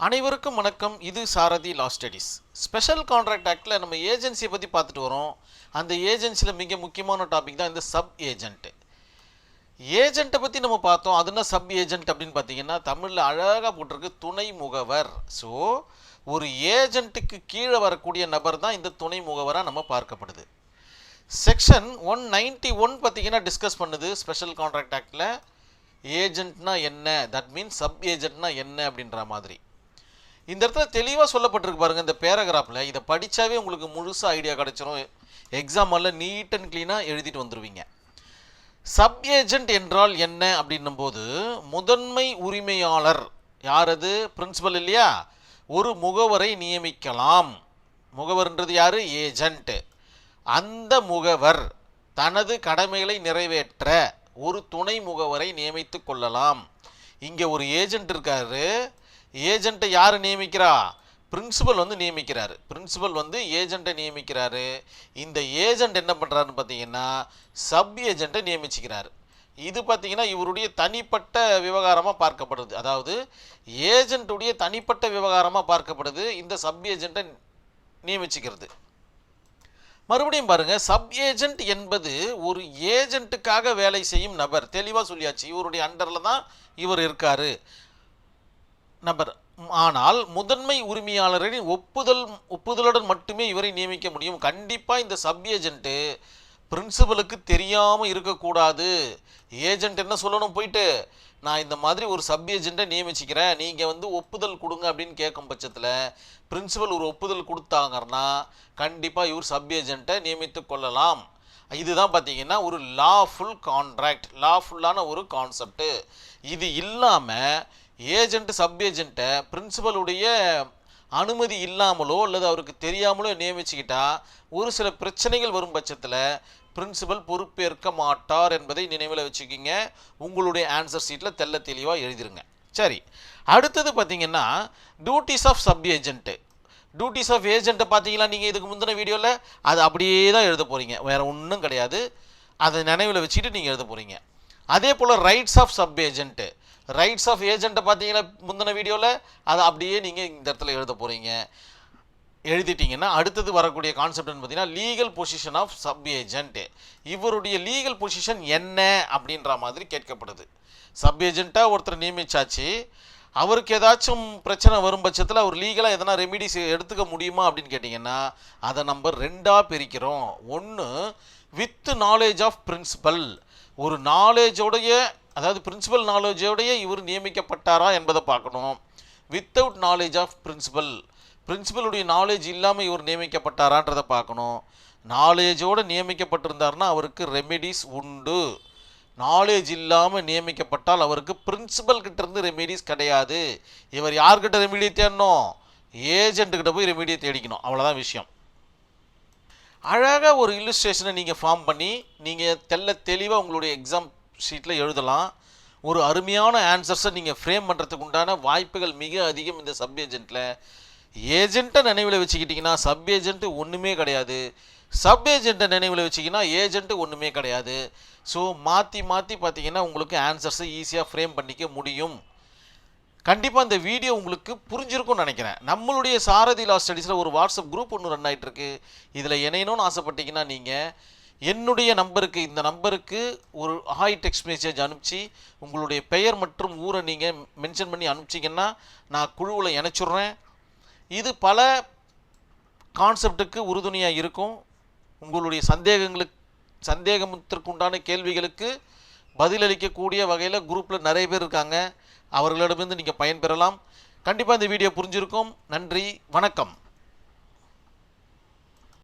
அனைவருக்கும் வணக்கம். இது Sarathi law studies special contract ஆக்டில் நம்ம ஏஜென்சியை பற்றி பார்த்துட்டு வரோம். அந்த ஏஜென்சியில் மிக முக்கியமான டாபிக் தான் இந்த சப் ஏஜென்ட்டு ஏஜென்ட்டை பற்றி நம்ம பார்த்தோம். அது என்ன சப் ஏஜென்ட் அப்படின்னு பார்த்தீங்கன்னா தமிழில் அழகாக போட்டிருக்கு துணை முகவர். ஸோ ஒரு ஏஜென்ட்டுக்கு கீழே வரக்கூடிய நபர் தான் இந்த துணை முகவராக நம்ம பார்க்கப்படுது. செக்ஷன் ஒன் நைன்டி ஒன் பார்த்தீங்கன்னா டிஸ்கஸ் பண்ணுது ஸ்பெஷல் கான்ட்ராக்ட் ஆக்டில் ஏஜென்ட்னா என்ன? தட் மீன்ஸ் சப் ஏஜென்ட்னா என்ன அப்படின்ற மாதிரி. இந்த இடத்துல தெளிவாக சொல்லப்பட்டிருக்கு பாருங்க இந்த பேராகிராஃபில் இதை படித்தாவே உங்களுக்கு முழுசாக ஐடியா கிடச்சிரும். எக்ஸாம் எல்லாம் நீட் அண்ட் க்ளீனாக எழுதிட்டு வந்துடுவீங்க சப் ஏஜென்ட் என்றால் என்ன அப்படின்னும் போது முதன்மை உரிமையாளர். யார் அது? பிரின்சிபல் இல்லையா? ஒரு முகவரை நியமிக்கலாம். முகவர்ன்றது யார்? ஏஜெண்ட்டு அந்த முகவர் தனது கடமைகளை நிறைவேற்ற ஒரு துணை முகவரை நியமித்து கொள்ளலாம். இங்கே ஒரு ஏஜென்ட் இருக்காரு. ஏஜென்ட்டை யார் நியமிக்கிறா? பிரின்சிபல் வந்து நியமிக்கிறாரு. பிரின்சிபல் வந்து ஏஜென்ட்டை நியமிக்கிறாரு. இந்த ஏஜென்ட் என்ன பண்ணுறாருன்னு பார்த்தீங்கன்னா சப் ஏஜென்ட்டை நியமிச்சுக்கிறாரு. இது பார்த்தீங்கன்னா இவருடைய தனிப்பட்ட விவகாரமாக பார்க்கப்படுது. அதாவது ஏஜென்ட்டுடைய தனிப்பட்ட விவகாரமாக பார்க்கப்படுது. இந்த சப் ஏஜென்ட்டை நியமிச்சுக்கிறது. மறுபடியும் பாருங்கள் சப் ஏஜென்ட் என்பது ஒரு ஏஜென்ட்டுக்காக வேலை செய்யும் நபர். தெளிவாக சொல்லியாச்சு. இவருடைய அண்டரில் தான் இவர் இருக்கார். நபர். ஆனால் முதன்மை உரிமையாளரின் ஒப்புதல் ஒப்புதலுடன் மட்டுமே இவரை நியமிக்க முடியும். கண்டிப்பாக இந்த சப் ஏஜென்ட்டு பிரின்சிபலுக்கு தெரியாமல் இருக்கக்கூடாது. ஏஜென்ட் என்ன சொல்லணும் போயிட்டு? நான் இந்த மாதிரி ஒரு சப் ஏஜென்ட்டை நியமிச்சிக்கிறேன். நீங்கள் வந்து ஒப்புதல் கொடுங்க அப்படின்னு கேட்கும் பட்சத்தில் பிரின்சிபல் ஒரு ஒப்புதல் கொடுத்தாங்கன்னா கண்டிப்பாக இவர் சப் ஏஜென்ட்டை நியமித்து கொள்ளலாம். இதுதான் பார்த்தீங்கன்னா ஒரு லாஃபுல் கான்ட்ராக்ட் லாஃபுல்லான ஒரு கான்செப்ட்டு இது இல்லாமல் ஏஜென்ட் சப் ஏஜென்ட்டை பிரின்சிபலுடைய அனுமதி இல்லாமலோ அல்லது அவருக்கு தெரியாமலோ நியமிச்சுக்கிட்டா ஒரு சில பிரச்சனைகள் வரும் பட்சத்தில் பிரின்சிபல் பொறுப்பேற்க மாட்டார் என்பதை நினைவில் வச்சுக்கிங்க. உங்களுடைய ஆன்சர் சீட்டில் தெள்ள தெளிவாக எழுதிருங்க. சரி. அடுத்தது பார்த்தீங்கன்னா duties of sub agent duties of ஏஜென்ட்டை பார்த்தீங்களா நீங்கள் இதுக்கு முந்தின வீடியோவில் அது அப்படியே தான் எழுத போகிறீங்க வேறு ஒன்றும் கிடையாது. அதை நினைவில் வச்சுக்கிட்டு நீங்கள் எழுத போகிறீங்க அதே போல் rights of sub agent rights of ஏஜென்ட்டை பார்த்தீங்கன்னா முந்தின வீடியோவில் அதை அப்படியே நீங்கள் இந்த இடத்துல எழுத போகிறீங்க எழுதிட்டிங்கன்னா அடுத்தது வரக்கூடிய கான்செப்ட்னு பார்த்தீங்கன்னா legal position of sub agent இவருடைய லீகல் பொசிஷன் என்ன அப்படின்ற மாதிரி கேட்கப்படுது. சப் ஏஜென்ட்டாக ஒருத்தர் நியமிச்சாச்சு. அவருக்கு ஏதாச்சும் பிரச்சனை வரும் பட்சத்தில் அவர் லீகலாக எதனா ரெமிடிஸ் எடுத்துக்க முடியுமா அப்படின்னு கேட்டிங்கன்னா அதை நம்ம ரெண்டாக பிரிக்கிறோம். ஒன்று வித் நாலேஜ் ஆஃப் பிரின்சிபல் ஒரு நாலேஜோடைய அதாவது பிரின்சிபல் நாலேஜோடையே இவர் நியமிக்கப்பட்டாரா என்பதை பார்க்கணும். வித்தவுட் நாலேஜ் ஆஃப் பிரின்சிபல் பிரின்சிபலுடைய நாலேஜ் இல்லாமல் இவர் நியமிக்கப்பட்டாரான்றதை பார்க்கணும். நாலேஜோடு நியமிக்கப்பட்டிருந்தார்னா அவருக்கு ரெமெடிஸ் உண்டு. நாலேஜ் இல்லாமல் நியமிக்கப்பட்டால் அவருக்கு பிரின்சிபல் கிட்டேருந்து ரெமெடிஸ் கிடையாது. இவர் யார்கிட்ட ரெமெடியை தேடணும்? ஏஜெண்ட்டுக்கிட்ட போய் ரெமெடியை தேடிக்கணும். அவ்வளோதான் விஷயம். அழகாக ஒரு இல்லுஸ்ட்ரேஷனை நீங்கள் ஃபார்ம் பண்ணி நீங்கள் தெல்ல தெளிவாக உங்களுடைய எக்ஸாம் ஷீட்டில் எழுதலாம் ஒரு அருமையான ஆன்சர்ஸை நீங்கள் ஃப்ரேம் பண்ணுறதுக்கு உண்டான வாய்ப்புகள் மிக அதிகம் இந்த சப் ஏஜென்ட்டில் ஏஜென்ட்டை நினைவில் வச்சுக்கிட்டிங்கன்னா சப் ஏஜென்ட்டு ஒன்றுமே கிடையாது. சப் ஏஜென்ட்டை நினைவில் வச்சிங்கன்னா ஏஜென்ட்டு ஒன்றுமே கிடையாது. ஸோ மாற்றி மாற்றி பார்த்தீங்கன்னா உங்களுக்கு ஆன்சர்ஸை ஈஸியாக ஃப்ரேம் பண்ணிக்க முடியும். கண்டிப்பாக இந்த வீடியோ உங்களுக்கு புரிஞ்சிருக்கும்னு நினைக்கிறேன். நம்மளுடைய சாரதி லா ஸ்டடீஸில் ஒரு வாட்ஸ்அப் குரூப் ஒன்று ரன் ஆகிட்டுருக்கு இதில் இணையணும்னு ஆசைப்பட்டீங்கன்னா நீங்கள் என்னுடைய நம்பருக்கு இந்த நம்பருக்கு ஒரு ஹாய் டெக்ஸ்ட் மெசேஜ் அனுப்பிச்சு உங்களுடைய பெயர் மற்றும் ஊரை நீங்கள் மென்ஷன் பண்ணி அனுப்பிச்சிங்கன்னா நான் குழுவில் இணைச்சிட்றேன். இது பல கான்செப்டுக்கு உறுதுணையாக இருக்கும். உங்களுடைய சந்தேகங்களுக்கு சந்தேகத்திற்குண்டான கேள்விகளுக்கு பதிலளிக்கக்கூடிய வகையில் குரூப்பில் நிறைய பேர் இருக்காங்க. அவர்களிடமிருந்து நீங்கள் பயன்பெறலாம். கண்டிப்பாக இந்த வீடியோ புரிஞ்சிருக்கும். நன்றி. வணக்கம்.